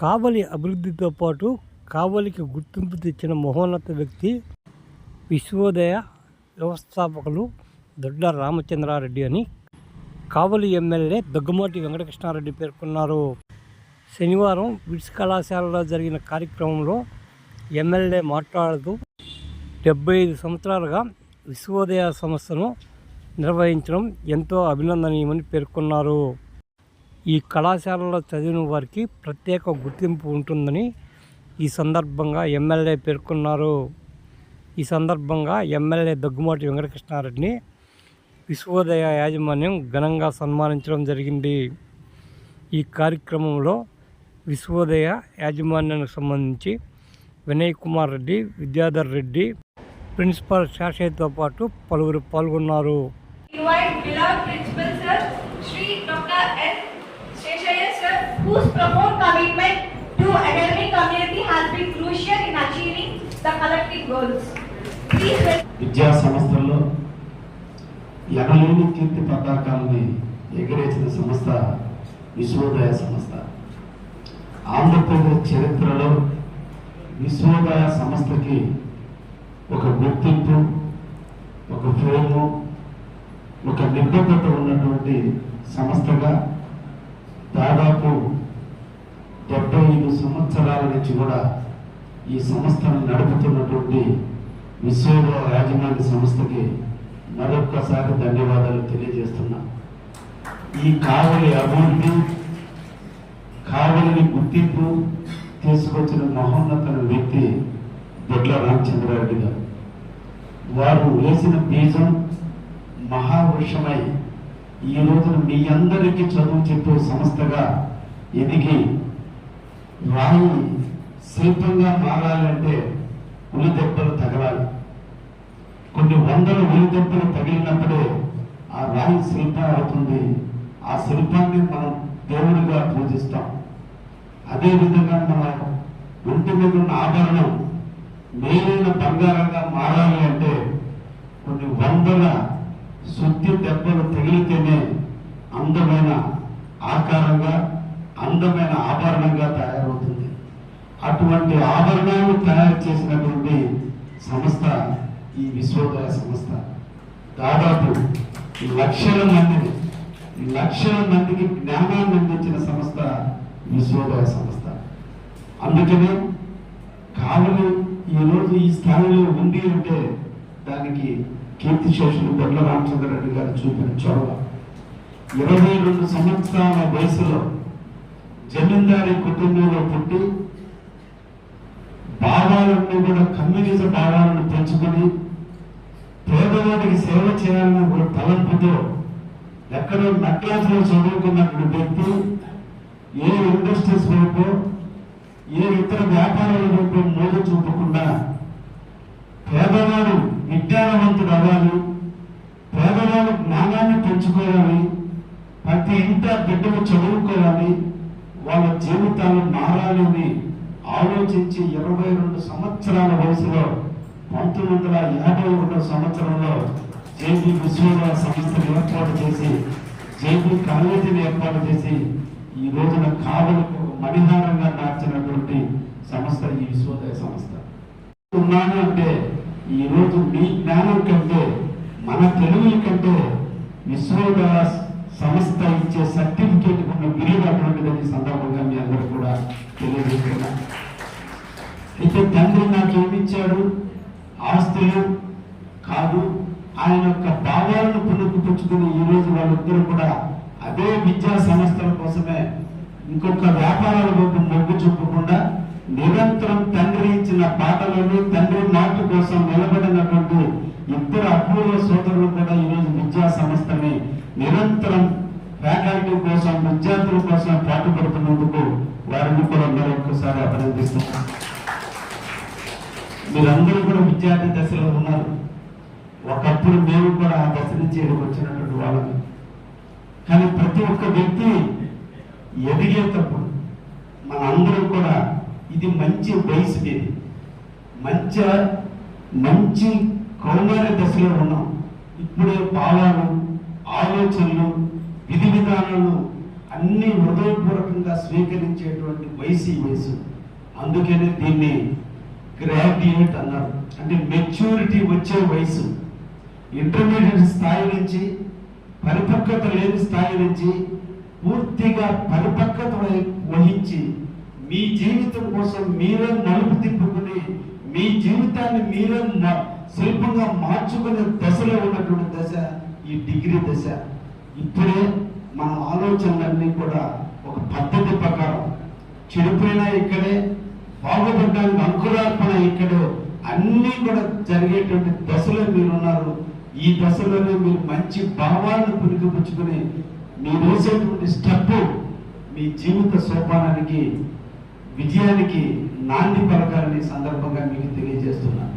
కావలి అభివృద్ధితో పాటు కావలికి గుర్తింపు తెచ్చిన మహోన్నత వ్యక్తి విశ్వోదయ వ్యవస్థాపకులు దొడ్డ రామచంద్రారెడ్డి అని కావలి ఎమ్మెల్యే దగ్గుమాటి వెంకటకృష్ణారెడ్డి పేర్కొన్నారు. శనివారం విడ్స్ కళాశాలలో జరిగిన కార్యక్రమంలో ఎమ్మెల్యే మాట్లాడుతూ డెబ్బై ఐదు సంవత్సరాలుగా విశ్వోదయ సంస్థను నిర్వహించడం ఎంతో అభినందనీయమని పేర్కొన్నారు. ఈ కళాశాలలో చదివిన వారికి ప్రత్యేక గుర్తింపు ఉంటుందని ఈ సందర్భంగా ఎమ్మెల్యే పేర్కొన్నారు. ఈ సందర్భంగా ఎమ్మెల్యే దగ్గుమాటి వెంకటకృష్ణారెడ్డిని విశ్వోదయ యాజమాన్యం ఘనంగా సన్మానించడం జరిగింది. ఈ కార్యక్రమంలో విశ్వోదయ యాజమాన్యానికి సంబంధించి వినయ్ కుమార్ రెడ్డి విద్యాధర్ రెడ్డి ప్రిన్సిపాల్ శాషయ్యతో పాటు పలువురు పాల్గొన్నారు. Whose profound commitment to academic community has been crucial in achieving the collective goals. విద్యా సంస్థల్లో ఎనలేని కీర్తి పతాకాలని ఎగరేసిన సంస్థ విశ్వోదయ సంస్థ ఆంధ్రప్రదేశ్ చరిత్రలో విశ్వోదయ సంస్థకి ఒక గుర్తింపు ఒక ఫేము ఒక నిబద్ధత ఉన్నటువంటి సంస్థగా దాదాపు డెబ్బై ఐదు సంవత్సరాల నుంచి కూడా ఈ సంస్థను నడుపుతున్నటువంటి విశ్వోదయ యాజమాన్య సంస్థకి మరొక్కసారి ధన్యవాదాలు తెలియజేస్తున్నా. ఈ కావలి అభివృద్ధి కావలిని గుర్తింపు తీసుకొచ్చిన మహోన్నత వ్యక్తి దొడ్ల రామచంద్రారెడ్డి గారు. వారు వేసిన బీజం మహావృక్షమై ఈ రోజున మీ అందరికీ చదువు చెప్పే సంస్థగా ఎదిగి రాయి శిల్పంగా మారాలంటే ఉలి దెబ్బలు తగలాలి. కొన్ని వందల ఉలి దెబ్బలు తగిలినప్పుడే ఆ రాయి శిల్పం అవుతుంది. ఆ శిల్పాన్ని మనం దేవుడిగా పూజిస్తాం. అదేవిధంగా మన ఒంటి మీద ఉన్న ఆభరణం మేలైన బంగారంగా మారాలి అంటే కొన్ని వందల శుద్ధి దెబ్బలు తగిలితేనే అందమైన ఆకారంగా అందమైన ఆభరణంగా అటువంటి ఆభరణాలు తయారు చేసినటువంటి సంస్థ ఈ విశ్వోదయ సంస్థ. దాదాపు లక్షల మందిని లక్షల మందికి జ్ఞానాన్ని అందించిన సంస్థ విశ్వోదయ సంస్థ. అందుకనే కావలి ఈ ఈ స్థాయిలో ఉంది అంటే దానికి కీర్తిశేషులు దొడ్ల రామచంద్రరెడ్డి గారు చూపిన చొరవ. ఇరవై రెండు సంవత్సరాల వయసులో జమీందారీ కుటుంబంలో పుట్టి భావాలన్నీ కూడా కమ్యూనిజం భావాలను పెంచుకొని పేదవాడికి సేవ చేయాలన్న ఒక తలంపుతో ఎక్కడో నక్లాసులో చదువుకున్నటువంటి వ్యక్తి ఏ ఇండస్ట్రీస్ వైపు ఏ ఇతర వ్యాపారాల వైపు మోజు చూపకుండా పేదవాడు విజ్ఞానవంతుడు అవ్వాలి పేదవాడు జ్ఞానాన్ని పెంచుకోవాలి ప్రతి ఇంట బిడ్డలు చదువుకోవాలి వాళ్ళ జీవితాలు మారాలి అని ఆలోచించి ఇరవై రెండు సంవత్సరాల వయసులో పంతొమ్మిది వందల యాభై ఒకటో సంవత్సరంలో జేబీ విశ్వవిద్యాలయ సంస్థను ఏర్పాటు చేసి జేబీ కాలేజీని ఏర్పాటు చేసి ఈ రోజున కావలకు మణిహారంగా మార్చినటువంటి సంస్థ ఈ విశ్వోదయ సంస్థ. ఉన్నాను అంటే ఈ రోజు మీ జ్ఞానం కంటే మన తెలుగుల కంటే విశ్వోదయ సంస్థ ఇచ్చే సర్టిఫికేట్ ఉన్న విలువ అటువంటిదని సందర్భంగా మీ అందరూ కూడా తెలియజేస్తున్నా. అయితే తండ్రి నాకు ఏమిచ్చాడు? ఆస్తులు కాదు ఆయన యొక్క భావాలను పుణుకుపుచ్చుకుని ఈ రోజు వాళ్ళిద్దరూ కూడా అదే విద్యా సంస్థల కోసమే ఇంకొక వ్యాపారాల వైపు మొగ్గు చూపకుండా నిరంతరం తండ్రి ఇచ్చిన పాటలను తండ్రి మాట కోసం నిలబడినటువంటి నిరంతరం ఫ్యాకల్టీ కోసం విద్యార్థుల కోసం పాటుపడుతున్నందుకు వారిని కూడా మరొకసారి అభినందిస్తున్నాం. మీరందరూ కూడా విద్యార్థి దశలో ఉన్నారు. ఒకప్పుడు మేము కూడా ఆ దశ నుంచి వచ్చినటువంటి వాళ్ళని కానీ ప్రతి ఒక్క వ్యక్తి ఎదిగేటప్పుడు మన అందరం కూడా ఇది మంచి వయసు ఇది. మంచి మంచి కౌమార దశలో ఉన్నాం. ఇప్పుడే పాలాలు ఆలోచనలు విధి విధానాలు అన్ని హృదయపూర్వకంగా స్వీకరించేటువంటి వయసు ఈ వయసు. అందుకనే దీన్ని గ్రాడ్యుయేట్ అన్నారు. అంటే మెచ్యూరిటీ వచ్చే వయసు. ఇంటర్మీడియట్ స్థాయి నుంచి పరిపక్వత లేని స్థాయి నుంచి పూర్తిగా పరిపక్వత వహించి మీ జీవితం కోసం మీరే నలుపు తిప్పుకుని మీ జీవితాన్ని మీరే మ- శిల్పంగా మార్చుకునే దశలో ఉన్నటువంటి దశ ఈ డిగ్రీ దశ. ఇప్పుడే మన ఆలోచనలన్నీ కూడా ఒక పద్ధతి ప్రకారం చెడిపోయినా ఇక్కడే బాగుపడ్డానికి అంకురార్పణ ఇక్కడే అన్నీ కూడా జరిగేటువంటి దశలో మీరున్నారు. ఈ దశలోనే మీరు మంచి భావాలను పురిగిపుచ్చుకుని మీరు వేసేటువంటి స్టెప్ మీ జీవిత సోపానానికి విజయానికి నాంది పలకాలని సందర్భంగా మీకు తెలియజేస్తున్నాను